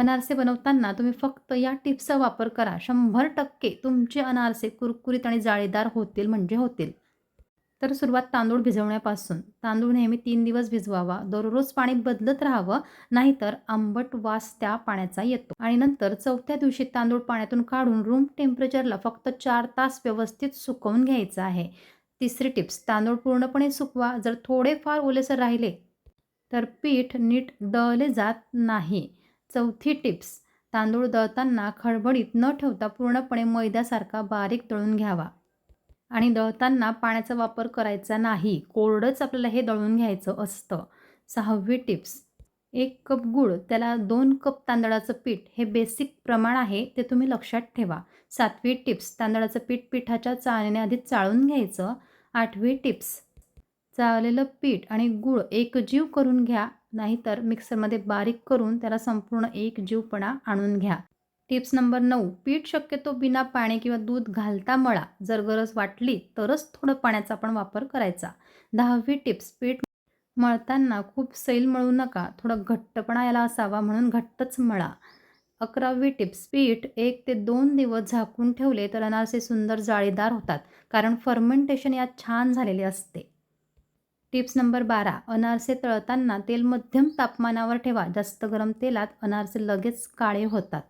अनारसे बनवताना तुम्ही फक्त या टिप्सचा वापर करा. शंभर टक्के तुमचे अनारसे कुरकुरीत आणि जाळीदार होतील म्हणजे होतील. तर सुरुवात तांदूळ भिजवण्यापासून. तांदूळ नेहमी तीन दिवस भिजवावा. दररोज पाणी बदलत राहावं नाहीतर आंबट वास त्या पाण्याचा येतो. आणि नंतर चौथ्या दिवशी तांदूळ पाण्यातून काढून रूम टेम्परेचरला फक्त चार तास व्यवस्थित सुकवून घ्यायचं आहे. तिसरी टिप्स तांदूळ पूर्णपणे सुकवा. जर थोडेफार ओलेसर राहिले तर पीठ नीट दळले जात नाही. चौथी टिप्स. तांदूळ दळताना खडबडीत न ठेवता पूर्णपणे मैद्यासारखा बारीक दळून घ्यावा. आणि दळताना पाण्याचा वापर करायचा नाही. कोरडंच आपल्याला हे दळून घ्यायचं असतं. सहावी टिप्स. एक कप गूळ त्याला दोन कप तांदळाचं पीठ हे बेसिक प्रमाण आहे ते तुम्ही लक्षात ठेवा. सातवी टिप्स. तांदळाचं पीठ पिठाच्या चाळणीने आधी चाळून घ्यायचं. आठवी टिप्स. चाळलेलं पीठ आणि गूळ एकजीव करून घ्या. नाहीतर मिक्सरमध्ये बारीक करून त्याला संपूर्ण एकजीवपणा आणून घ्या. टिप्स नंबर नऊ पीठ शक्यतो बिना पाणी किंवा दूध घालता मळा. जर गरज वाटली तरच थोडं पाण्याचा आपण वापर करायचा. दहावी टिप्स पीठ मळताना खूप सैल मळू नका. थोडं घट्टपणा याला असावा म्हणून घट्टच मळा. अकरावी टिप्स पीठ एक ते दोन दिवस झाकून ठेवले तर अनारसे सुंदर जाळीदार होतात कारण फर्मेंटेशन यात छान झालेले असते. टिप्स नंबर बारा अनारसे तळताना तेल मध्यम तापमानावर ठेवा जास्त गरम तेलात अनारसे लगेच काळे होतात.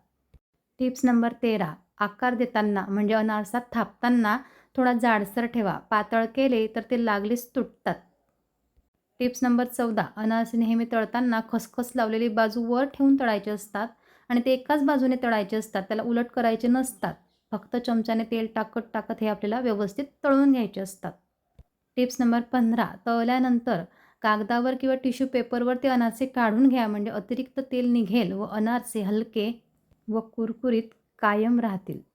टिप्स नंबर तेरा आकार देताना म्हणजे अनारसा थापताना थोडा जाडसर ठेवा पातळ केले तर ते लागलीच तुटतात. टिप्स नंबर चौदा अनारसे नेहमी तळताना खसखस लावलेली बाजू वर ठेवून तळायचे असतात आणि ते एकाच बाजूने तळायचे असतात त्याला उलट करायचे नसतात. फक्त चमच्याने तेल टाकत टाकत हे आपल्याला व्यवस्थित तळून घ्यायचे असतात. टिप्स नंबर पंधरा तळल्यानंतर कागदावर किंवा टिश्यू पेपरवर ते अनारसे काढून घ्या म्हणजे अतिरिक्त तेल निघेल व अनारसे हलके व कुरकुरीत कायम राहतील.